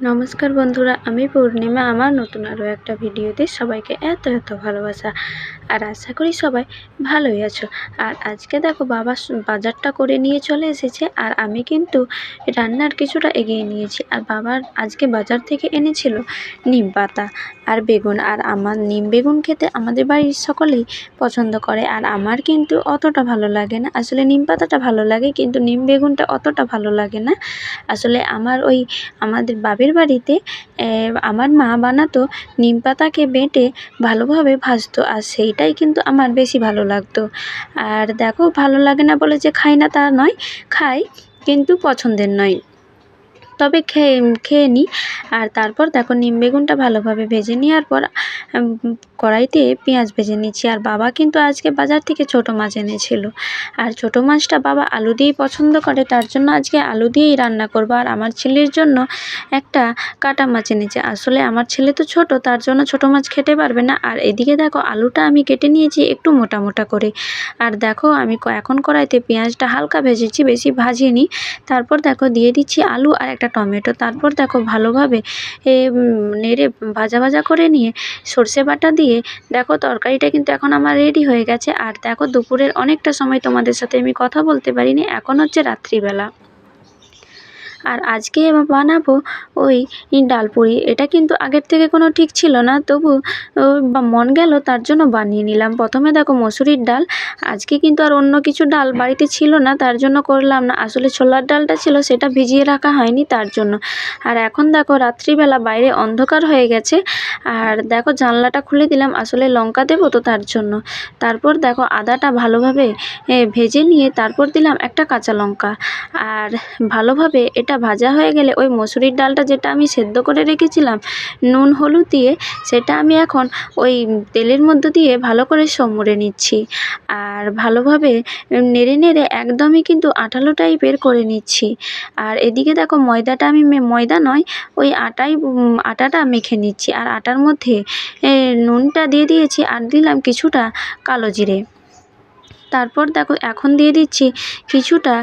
নমস্কার বন্ধুরা আমি পূর্ণিমা। আমার নতুন আরও একটা ভিডিওতে সবাইকে এত এত ভালোবাসা। আর আশা করি সবাই ভালোই আছো। আর আজকে দেখো বাবা বাজারটা করে নিয়ে চলে এসেছে আর আমি কিন্তু রান্নার কিছুটা এগিয়ে নিয়েছি। আর বাবার আজকে বাজার থেকে এনেছিল নিম পাতা আর বেগুন। আর আমার নিম বেগুন খেতে আমাদের বাড়ির সকলেই পছন্দ করে আর আমার কিন্তু অতটা ভালো লাগে না। আসলে নিম পাতাটা ভালো লাগে কিন্তু নিম বেগুনটা অতটা ভালো লাগে না। আসলে আমার ওই আমাদের বাবের বাড়িতে আমার মা বানাতো নিম পাতাকে বেটে ভালোভাবে ভাজতো আর সেইটাই কিন্তু আমার বেশি ভালো লাগতো। আর দেখো ভালো লাগে না বলে যে খাই না তা নয়, খাই কিন্তু পছন্দের নয়। তবে খেয়ে খেয়ে নিই আর তারপর দেখো নিম বেগুনটা ভালোভাবে ভেজে নেওয়ার পর কড়াইতে পেঁয়াজ ভেজে নিচ্ছি। আর বাবা কিন্তু আজকে বাজার থেকে ছোটো মাছ এনেছিল। আর ছোটো মাছটা বাবা আলু দিয়েই পছন্দ করে। তার জন্য আজকে আলু দিয়েই রান্না করব। আর আমার ছেলের জন্য একটা কাটা মাছ এনেছে। আসলে আমার ছেলে তো ছোট, তার জন্য ছোটো মাছ খেতে পারবে না। আর এদিকে দেখো আলুটা আমি কেটে নিয়েছি একটু মোটা মোটা করে। আর দেখো আমি এখন কড়াইতে পেঁয়াজটা হালকা ভেজেছি, বেশি ভাজিনি। তারপর দেখো দিয়ে দিচ্ছি আলু। আর একটা টমেটো তারপর দেখো ভালোভাবে, এ নেড়ে ভাজা ভাজা করে নিয়ে সর্ষে বাটা দিয়ে দেখো তরকারিটা কিন্তু এখন আমার রেডি হয়ে গেছে। আর দেখো দুপুরের অনেকটা সময় তোমাদের সাথে আমি কথা বলতে পারিনি, এখন হচ্ছে রাত্রিবেলা। আর আজকে বানাবো ওই ডাল ডালপুরি। এটা কিন্তু আগের থেকে কোনো ঠিক ছিল না, তবু মন গেল তার জন্য বানিয়ে নিলাম। প্রথমে দেখো মসুরির ডাল, আজকে কিন্তু আর অন্য কিছু ডাল বাড়িতে ছিল না, তার জন্য করলাম না। আসলে ছোলার ডালটা ছিল, সেটা ভিজিয়ে রাখা হয়নি তার জন্য। আর এখন দেখো রাত্রিবেলা বাইরে অন্ধকার হয়ে গেছে, আর দেখো জানলাটা খুলে দিলাম, আসলে লঙ্কা দেবো তো তার জন্য। তারপর দেখো আদাটা ভালোভাবে ভেজে নিয়ে তারপর দিলাম একটা কাঁচা লঙ্কা। আর ভালোভাবে এটা ভাজা হয়ে গেলে ওই মসুরির ডালটা যেটা আমি সেদ্ধ করে রেখেছিলাম, নুন হলুদ দিয়ে, সেটা আমি এখন ওই তেলের মধ্যে দিয়ে ভালো করে সমুড়ে নিচ্ছি। আর ভালোভাবে নেড়ে নেড়ে একদমই কিন্তু আঠালো টাইপের করে নিচ্ছি। আর এদিকে দেখো ময়দাটা আমি ময়দা নয়, ওই আটাই আটাটা মেখে নিচ্ছি। আর আটার মধ্যে নুনটা দিয়ে দিয়েছি আর দিলাম কিছুটা কালো জিরে। তারপর দেখো এখন দিয়ে দিচ্ছি কিছুটা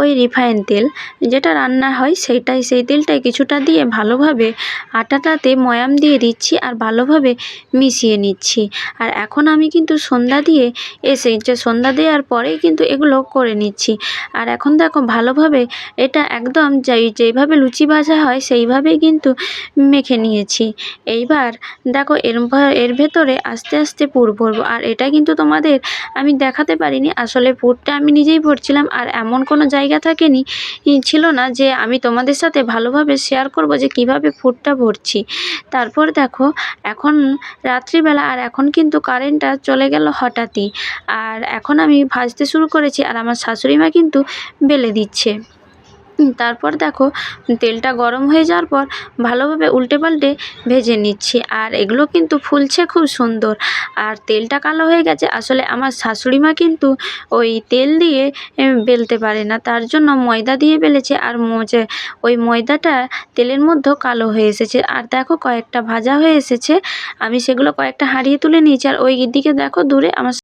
ওই রিফাইন তেল। যেটা রান্না হয় সেইটাই, সেই তেলটাই কিছুটা দিয়ে ভালোভাবে আটাটাতে ময়াম দিয়ে দিচ্ছি আর ভালোভাবে মিশিয়ে নিচ্ছি। আর এখন আমি কিন্তু সন্ধ্যা দিয়ে এসে, যে সন্ধ্যা দেওয়ার পরেই কিন্তু এগুলো করে নিচ্ছি। আর এখন দেখো ভালোভাবে এটা একদম যেই, যেইভাবে লুচি ভাজা হয় সেইভাবেই কিন্তু মেখে নিয়েছি। এইবার দেখো এর এর ভেতরে আস্তে আস্তে পুর ভরবো। আর এটা কিন্তু তোমাদের আমি দেখাতে পারিনি। আসলে পুরটা আমি নিজেই ভরছিলাম আর এমন কোনো জায়গা থাকেনি ছিল না যে আমি তোমাদের সাথে ভালোভাবে শেয়ার করব যে কীভাবে ফুটটা ভরছি। তারপর দেখো, এখন রাত্রিবেলা আর এখন কিন্তু কারেন্টটা চলে গেল হঠাৎই। আর এখন আমি ভাজতে শুরু করেছি আর আমার শাশুড়ি মা কিন্তু বেলে দিচ্ছে। তারপর দেখো, তেলটা গরম হয়ে যাওয়ার পর ভালোভাবে উল্টে পাল্টে ভেজে নিচ্ছি। আর এগুলো কিন্তু ফুলছে খুব সুন্দর। আর তেলটা কালো হয়ে গেছে, আসলে আমার শাশুড়ি মা কিন্তু ওই তেল দিয়ে বেলতে পারে না। তার জন্য ময়দা দিয়ে বেলেছে আর মোজে, ওই ময়দাটা তেলের মধ্যেও কালো হয়ে এসেছে। আর দেখো, কয়েকটা ভাজা হয়ে এসেছে। আমি সেগুলো কয়েকটা হারিয়ে তুলে নিয়েছি। আর ওই দিকে দেখো, দূরে আমার